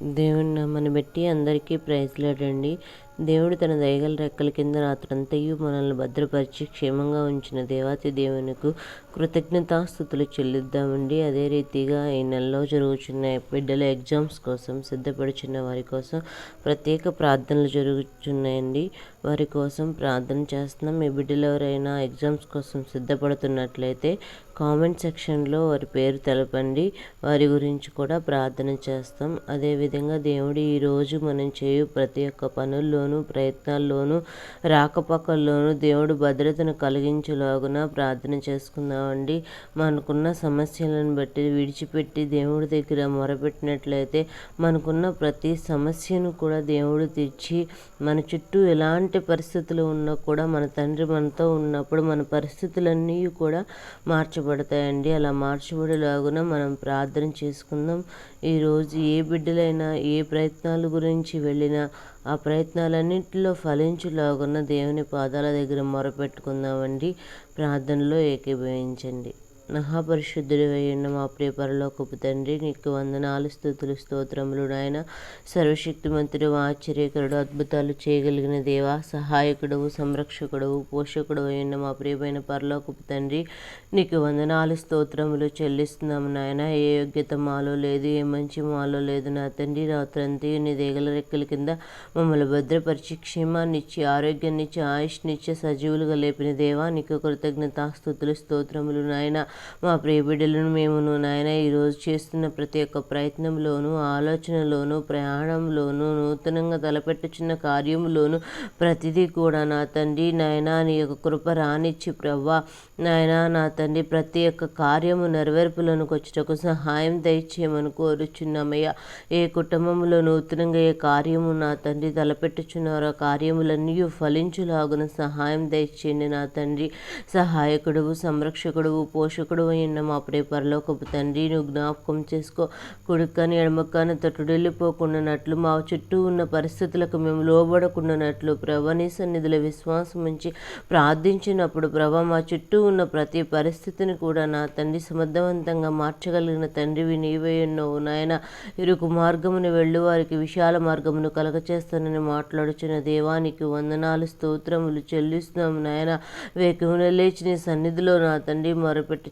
దేవుని నమ్మని బట్టి అందరికీ ప్రైజ్లాడండి దేవుడు తన దయగల రెక్కల కింద రాత్రంతయు మనల్ని భద్రపరిచి క్షేమంగా ఉంచిన దేవాతి దేవునికి కృతజ్ఞతాస్థుతులు చెల్లిద్దామండి. అదే రీతిగా ఈ నెలలో జరుగుతున్న బిడ్డల ఎగ్జామ్స్ కోసం సిద్ధపడుచున్న వారి కోసం ప్రత్యేక ప్రార్థనలు జరుగుతున్నాయండి వారి కోసం ప్రార్థన చేస్తున్నాం. మీ బిడ్డలు ఎవరైనా ఎగ్జామ్స్ కోసం సిద్ధపడుతున్నట్లయితే కామెంట్ సెక్షన్లో వారి పేరు తెలపండి. వారి గురించి కూడా ప్రార్థన చేస్తాం. అదేవిధంగా దేవుడు ఈరోజు మనం చేయు ప్రతి ఒక్క పనుల్లోనూ ప్రయత్నాల్లోనూ రాకపోకల్లోనూ దేవుడు భద్రతను కలిగించేలాగున ప్రార్థన చేసుకుందామండి. మనకున్న సమస్యలను బట్టి విడిచిపెట్టి దేవుడి దగ్గర మొరపెట్టినట్లయితే మనకున్న ప్రతి సమస్యను కూడా దేవుడు తెచ్చి మన చుట్టూ ఎలాంటి పరిస్థితులు ఉన్నా కూడా మన తండ్రి మనతో ఉన్నప్పుడు మన పరిస్థితులన్నీ కూడా మార్చబడతాయండి అలా మార్చబడేలాగున మనం ప్రార్థన చేసుకుందాం. ఈరోజు ఏ బిడ్డలైనా ఏ ప్రయత్నాల గురించి వెళ్ళినా ఆ ప్రయత్నాలన్నింటిలో ఫలించులాగున దేవుని పాదాల దగ్గర మొరపెట్టుకుందామండి. ప్రార్థనలో ఏకీభవించండి. మహాపరిశుద్ధుడు అయిన మా ప్రియ పరలోకపు తండ్రి నీకు వందనాలు స్థుతులు స్తోత్రములు నాయన. సర్వశక్తిమంతుడు ఆశ్చర్యకరుడు అద్భుతాలు చేయగలిగిన దేవా సహాయకుడు సంరక్షకుడు పోషకుడు అయిన మా ప్రియమైన పరలోకపు తండ్రి నీకు వందనాలు స్తోత్రములు చెల్లిస్తున్నాము నాయన. ఏ యోగ్యత మాలో లేదు ఏ మంచి మాలో లేదు నా తండ్రి. రాత్రంతి నీ దేగల రెక్కల కింద మమ్మల్ని భద్రపరిచి క్షేమాన్నిచ్చి ఆరోగ్యాన్నిచ్చి ఆయుష్నిచ్చి సజీవులుగా లేపిన దేవా నీకు కృతజ్ఞతాస్థుతులు స్తోత్రములు నాయన. మా ప్రియ బిడ్డలను మేమును నాయన ఈరోజు చేస్తున్న ప్రతి ఒక్క ప్రయత్నంలోనూ ఆలోచనలోనూ ప్రయాణంలోనూ నూతనంగా తలపెట్టుచున్న కార్యంలోనూ ప్రతిదీ కూడా నా తండ్రి నాయన నీ యొక్క కృప రానిచ్చి ప్రవ్వా నాయన నా తండ్రి ప్రతి ఒక్క కార్యము నెరవేర్పులకు వచ్చేటకు సహాయం దయచేయమని కోరుచున్నామయ్యా. ఏ కుటుంబంలో నూతనంగా ఏ కార్యము నా తండ్రి తలపెట్టుచున్నారో కార్యములన్నీ ఫలించులాగున సహాయం దయచేయండి నా తండ్రి. సహాయకుడు సంరక్షకుడు పోషకుడు అయిన మా ప్రియ పరలోకపు తండ్రి నువ్వు జ్ఞాపకం చేసుకో. కుడికాని ఎడమకాని తట్టుడు వెళ్ళిపోకుండానట్లు మా చుట్టూ ఉన్న పరిస్థితులకు మేము లోబడకుండానట్లు ప్రభని సన్నిధిలో విశ్వాసం ఉంచి ప్రార్థించినప్పుడు ప్రభ మా చుట్టూ ఉన్న ప్రతి పరిస్థితిని కూడా నా తండ్రి సమర్థవంతంగా మార్చగలిగిన తండ్రివి నీవే ఉన్నావు నాయన ఇరుకు మార్గమును వెళ్ళు వారికి విశాల మార్గమును కలగచేస్తానని మాట్లాడుచున్న దేవానికి వందనాలు స్తోత్రములు చెల్లిస్తున్నాము నాయన. వేకమున లేచి నీ సన్నిధిలో నా తండ్రి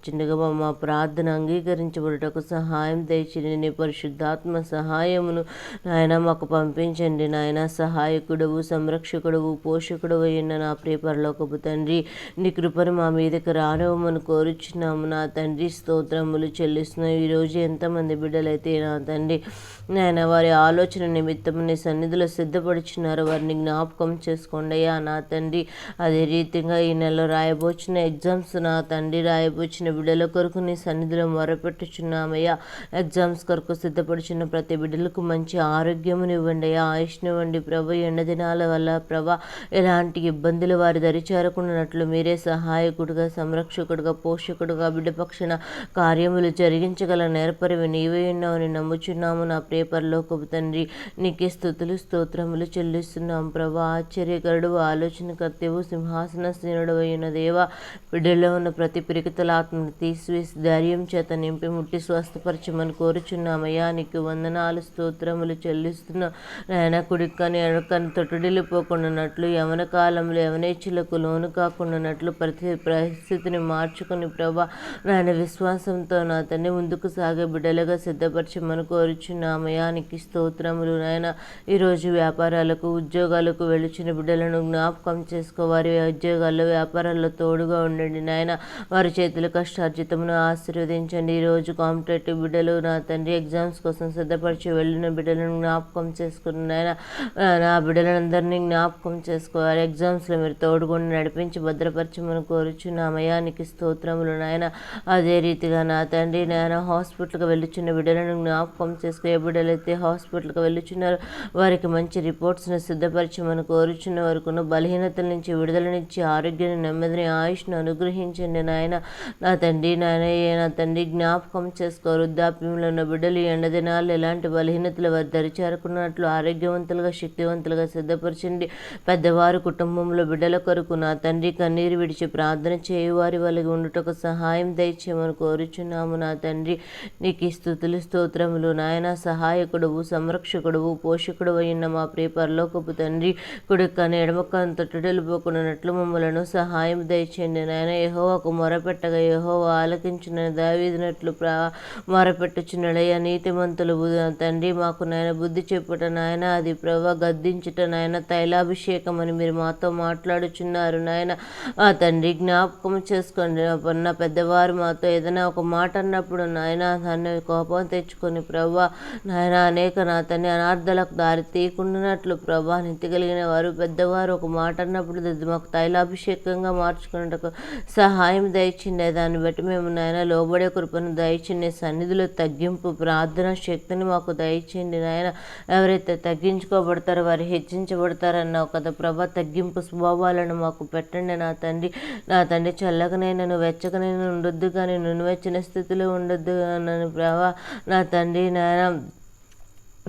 చిన్నగా మా ప్రార్థన అంగీకరించబడుటకు సహాయం దయచేయండి. నీ పరిశుద్ధాత్మ సహాయమును నాయన మాకు పంపించండి. నాయన సహాయకుడవు సంరక్షకుడవు పోషకుడు అయిన నా ప్రియ పరలోకపు తండ్రి నీ కృపను మా మీదకి రానివ్వమని కోరుచున్నాము. నా తండ్రి స్తోత్రములు చెల్లిస్తున్నాం ఈరోజు ఎంతమంది బిడ్డలైతే నా తండ్రి నాయన వారి ఆలోచన నిమిత్తం నీ సన్నిధిలో సిద్ధపడుచున్నారు. వారిని జ్ఞాపకం చేసుకోండి అయ్యా నా తండ్రి. అదే రీతిగా ఈ నెలలో రాయబోచిన ఎగ్జామ్స్ నా తండ్రి రాయబోచిన బిడ్డల కొరకు నీ సన్నిధిలో మొరపెట్టుచున్నామయ్యా. ఎగ్జామ్స్ కొరకు సిద్ధపడుచున్న ప్రతి బిడ్డలకు మంచి ఆరోగ్యమునివ్వండి అయ్యా. ఆయుష్నివ్వండి ప్రభు. ఎండ దినాల వల్ల ప్రభ ఎలాంటి ఇబ్బందులు వారి దరిచేరకున్నట్లు మీరే సహాయకుడుగా సంరక్షకుడుగా పోషకుడుగా బిడ్డ పక్షణ కార్యములు జరిగించగల నేర్పరివి నీవే ఉన్నావని నమ్ముచున్నాము. నా పేపర్లో తండ్రి నీకే స్థుతులు స్తోత్రములు చెల్లిస్తున్నాం ప్రభా. ఆశ్చర్యకరుడు ఆలోచనకర్తవు సింహాసన శ్రేణుడు అయిన దేవ బిడ్డలో ఉన్న ప్రతి ఆత్మను తీసివేసి ధైర్యం చేత నింపి ముట్టి స్వస్థపరచమని కోరుచున్నామయ్యా. నీకు వందనాలు స్తోత్రములు చెల్లిస్తున్న. నాయన కుడికని ఎడకని తొట్టుడిల్లిపోకుండానట్లు యవన కాలంలో యవనేచ్చులకు లోను కాకుండానట్లు ప్రతి పరిస్థితిని మార్చుకుని ప్రభా నాయన విశ్వాసంతో నా తండ్రి ముందుకు సాగే బిడ్డలుగా సిద్ధపరచమని కోరుచున్నామయ్యా. నీకు స్తోత్రములు నాయన. ఈరోజు వ్యాపారాలకు ఉద్యోగాలకు వెళుచిన బిడ్డలను జ్ఞాపకం చేసుకో. వారి ఉద్యోగాల్లో వ్యాపారాల్లో తోడుగా ఉండండి నాయన. వారి చేతుల కష్టార్జితమును ఆశీర్వదించండి. ఈరోజు కాంపిటేటివ్ బిడ్డలు నా తండ్రి ఎగ్జామ్స్ కోసం సిద్ధపరిచి వెళ్ళిన బిడ్డలను జ్ఞాపకం చేసుకుని నాయన నా బిడ్డలందరినీ జ్ఞాపకం చేసుకోవాలి. ఎగ్జామ్స్లో మీరు తోడుగుండి నడిపించి భద్రపరచమని కోరుచున్న మయానికి స్తోత్రములు నాయన. అదే రీతిగా నా తండ్రి నాయన హాస్పిటల్కి వెళ్ళుచున్న బిడ్డలను జ్ఞాపకం చేసుకునే ఏ బిడ్డలైతే హాస్పిటల్కి వెళ్ళుచున్నారు వారికి మంచి రిపోర్ట్స్ను సిద్ధపరచమని కోరుచున్న వారికి బలహీనతల నుంచి విడుదలనిచ్చి ఆరోగ్యాన్ని నెమ్మదిని ఆయుష్ను అనుగ్రహించండి నాయన. నా తండ్రి నాయన నా తండ్రి జ్ఞాపకం చేసుకో వృద్ధాప్యంలో ఉన్న బిడ్డలు ఎండదినాలు ఎలాంటి బలహీనతలు వారి దరి చేరుకున్నట్లు ఆరోగ్యవంతులుగా శక్తివంతులుగా సిద్ధపరచండి. పెద్దవారు కుటుంబంలో బిడ్డల కొరకు నా తండ్రి కన్నీరు విడిచి ప్రార్థన చేయువారి వాళ్ళకి ఉండుటకు సహాయం దయచేయమని కోరుచున్నాము. నా తండ్రి నీకు స్థుతులు స్తోత్రములు. నాయన సహాయకుడువు సంరక్షకుడువు పోషకుడు అయిన మా ప్రియ పరలోకపు తండ్రి కుడికని ఎడమకని నట్లు మమ్మలను సహాయం దయచేయండి. నాయన యహోవాకు మొరపెట్టగా యహోవా ఆలకించిన దావీదినట్లు ప్రా మొరపెట్టుచున్నడయ్య నీతిమంతులు తండ్రి మాకు నాయన బుద్ధి చెప్పుట నాయన అది ప్రభా గద్దించుట నాయన తైలాభిషేకం అని మీరు మాతో మాట్లాడుచున్నారు నాయన. ఆ తండ్రి జ్ఞాపకం చేసుకోండి నా పెద్దవారు మాతో ఏదైనా ఒక మాట అన్నప్పుడు నాయన దాన్ని కోపం తెచ్చుకొని ప్రభా నాయన అనేక నా తన్ని అనార్థాలకు దారి తీయకుండానట్లు ప్రభా నిత్తి కలిగిన వారు పెద్దవారు ఒక మాట అన్నప్పుడు మాకు తైలాభిషేకంగా మార్చుకున్నట్టుకు సహాయం దయచిండే దాన్ని బట్టి మేము నాయన లోబడే కృపను దయచిండి సన్నిధిలో తగ్గింపు ప్రార్థన శక్తిని మాకు దయచేయండి నాయన. ఎవరైతే తగ్గించుకోబడతారో వారు హెచ్చించబడతారన్నావు కదా ప్రభా తగ్గింపు స్వభావాలను మాకు పెట్టండి నా తండ్రి. నా తండ్రి చల్లకనైనా వెచ్చకనైనా ఉండొద్దు కానీ నువ్వు స్థితిలో ఉండొద్దు నన్ను ప్రభా. నా తండ్రి నాయన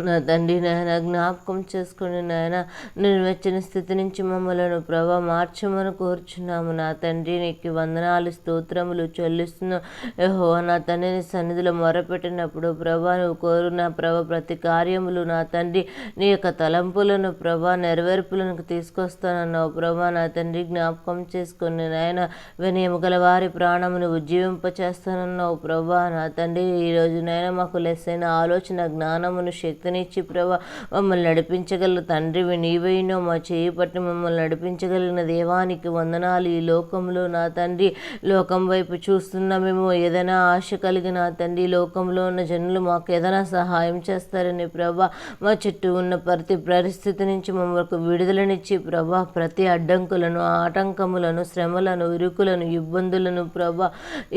నా తండ్రి నాయన జ్ఞాపకం చేసుకుని నాయన నేను వచ్చిన స్థితి నుంచి మమ్మలను ప్రభా మార్చమని కోరుచున్నాము. నా తండ్రి నీకు వందనాలు స్తోత్రములు చెల్లిస్తున్నావు ఏహో నా తండ్రిని సన్నిధిలో మొరపెట్టినప్పుడు ప్రభా నువ్వు కోరున ప్రభ ప్రతి కార్యములు నా తండ్రి నీ యొక్క తలంపులను ప్రభా నెరవేర్పులను తీసుకొస్తానన్నావు. ప్రభా నా తండ్రి జ్ఞాపకం చేసుకుని నాయన వినయము గల వారి ప్రాణమును ఉజ్జీవింపచేస్తానన్నావు ప్రభా నా తండ్రి ఈరోజు నాయన మాకు లెస్సైన ఆలోచన జ్ఞానమును శక్తి శక్తినిచ్చి ప్రభా మమ్మల్ని నడిపించగల తండ్రివి నీవైనో మా చేయి పట్టి మమ్మల్ని నడిపించగలిగిన దేవానికి వందనాలు. ఈ లోకంలో నా తండ్రి లోకం వైపు చూస్తున్నామేమో. ఏదైనా ఆశ కలిగిన తండ్రి లోకంలో ఉన్న జనులు మాకు ఏదైనా సహాయం చేస్తారని ప్రభా మా చుట్టూ ఉన్న ప్రతి పరిస్థితి నుంచి మమ్మల్ని విడుదలనిచ్చి ప్రభా ప్రతి అడ్డంకులను ఆటంకములను శ్రమలను ఇరుకులను ఇబ్బందులను ప్రభా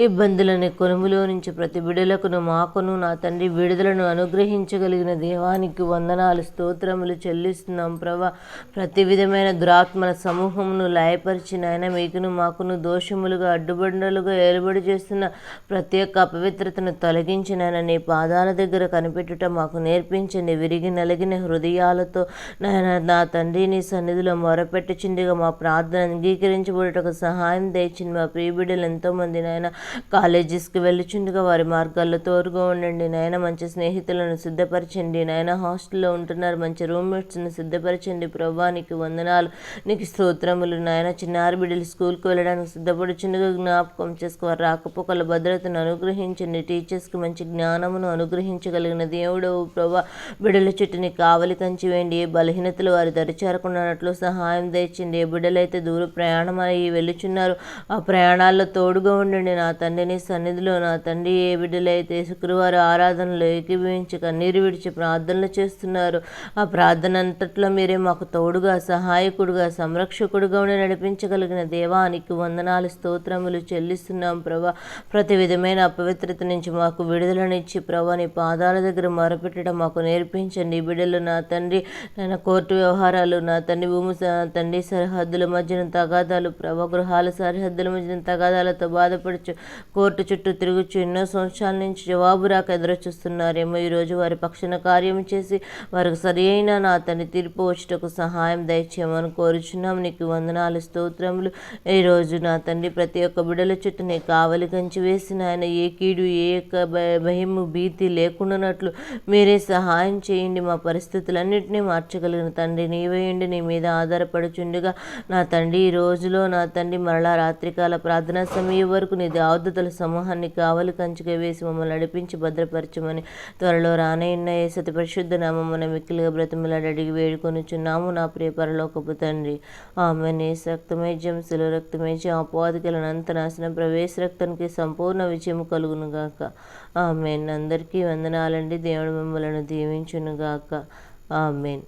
ఇబ్బందులని కొనుములో నుంచి ప్రతి బిడలకును మాకును నా తండ్రి విడుదలను అనుగ్రహించగలిగిన దేవ దేవానికి వందనాలు స్తోత్రములు చెల్లిస్తున్నాం ప్రభా. ప్రతి విధమైన దురాత్మల సమూహమును లయపరిచిన ఆయన మీకును మాకును దోషములుగా అడ్డుబండలుగా ఏలుబడి చేస్తున్న ప్రతి ఒక్క అపవిత్రతను తొలగించిన నీ పాదాల దగ్గర కనిపెట్టుట మాకు నేర్పించండి. విరిగి నలిగిన హృదయాలతో నాయన నా తండ్రి నీ సన్నిధిలో మొరపెట్టుచుండిగా మా ప్రార్థన అంగీకరించబడటకు సహాయం తెచ్చింది మా ప్రియబిడ్డలు ఎంతోమంది నాయన కాలేజెస్కి వెళ్ళుచుండగా వారి మార్గాల్లో తోరుగా ఉండండి. నాయన మంచి స్నేహితులను సిద్ధపరచండి. నాయన హాస్టల్లో ఉంటున్నారు. మంచి రూమ్మేట్స్ని సిద్ధపరచండి. ప్రభానికి వందనాలు. నీకు స్తోత్రములు. నాయన చిన్నారి బిడ్డలు స్కూల్కి వెళ్ళడానికి సిద్ధపడుచుండగా జ్ఞాపకం చేసుకోవాలి రాకపోకల భద్రతను అనుగ్రహించండి. టీచర్స్కి మంచి జ్ఞానమును అనుగ్రహించగలిగిన దేవుడు ప్రభా. బిడ్డల చుట్టూని కావలి కంచి వేయండి. ఏ బలహీనతలు వారి దరిచేరకుండానట్లు సహాయం తెచ్చిండి ఏ బిడ్డలైతే దూర ప్రయాణం అయ్యి వెళ్ళుచున్నారు ఆ ప్రయాణాల్లో తోడుగా ఉండండి. నా తండ్రిని సన్నిధిలో నా తండ్రి ఏ బిడ్డలైతే శుక్రవారం ఆరాధనలో ఏకీభవించి కన్నీరు విడిచి ప్రా ప్రార్థనలు చేస్తున్నారు. ఆ ప్రార్థన అంతట్లో మీరే మాకు తోడుగా సహాయకుడుగా సంరక్షకుడుగా ఉండి నడిపించగలిగిన దేవానికి వందనాలు స్తోత్రములు చెల్లిస్తున్నాం ప్రభా. ప్రతి విధమైన అపవిత్రత నుంచి మాకు విడుదలనిచ్చి ప్రభా నీ పాదాల దగ్గర మొరపెట్టడం మాకు నేర్పించండి. బిడ్డలు నా తండ్రి నా కోర్టు వ్యవహారాలు నా తండ్రి భూమి తండ్రి సరిహద్దుల మధ్యన తగాదాలు ప్రభా గృహాల సరిహద్దుల మధ్యన తగాదాలతో బాధపడుచు కోర్టు చుట్టూ తిరుగుచు ఎన్నో సంవత్సరాల నుంచి జవాబు రాక ఎదురు చూస్తున్నారేమో ఈరోజు వారి పక్షణ కార్య చేసి వారికి సరియైన నా తన తీర్పు వచ్చటకు సహాయం దయచేయమని కోరుచున్నాం. నీకు వందనాలు స్తోత్రములు. ఈరోజు నా తండ్రి ప్రతి ఒక్క బిడల చుట్టూ నీ కావలి కంచి వేసిన ఆయన ఏ కీడు ఏ యొక్క భయము భీతి లేకుండానట్లు మీరే సహాయం చేయండి. మా పరిస్థితులన్నింటినీ మార్చగలిగిన తండ్రి నీవేయండి నీ మీద ఆధారపడుచుండగా నా తండ్రి ఈ రోజులో నా తండ్రి మరలా రాత్రికాల ప్రార్థనా సమయం వరకు నీ దావదుతల సమూహాన్ని కావలి కంచుగా వేసి మమ్మల్ని నడిపించి భద్రపరచమని త్వరలో రానయ్య అతి పరిశుద్ధ నామమున మిక్కిలిగా బ్రతిమలాడి అడిగి నా ప్రియ పరలోకపు తండ్రి. ఆమె నీ రక్తమే శిల రక్తమేజ్యం అపోధికలను అంత ప్రవేశ రక్తానికి సంపూర్ణ విజయం కలుగునుగాక ఆమెన్. అందరికీ వందనాలండి. దేవుడు మిమ్మలను దీవించునుగాక ఆమెన్.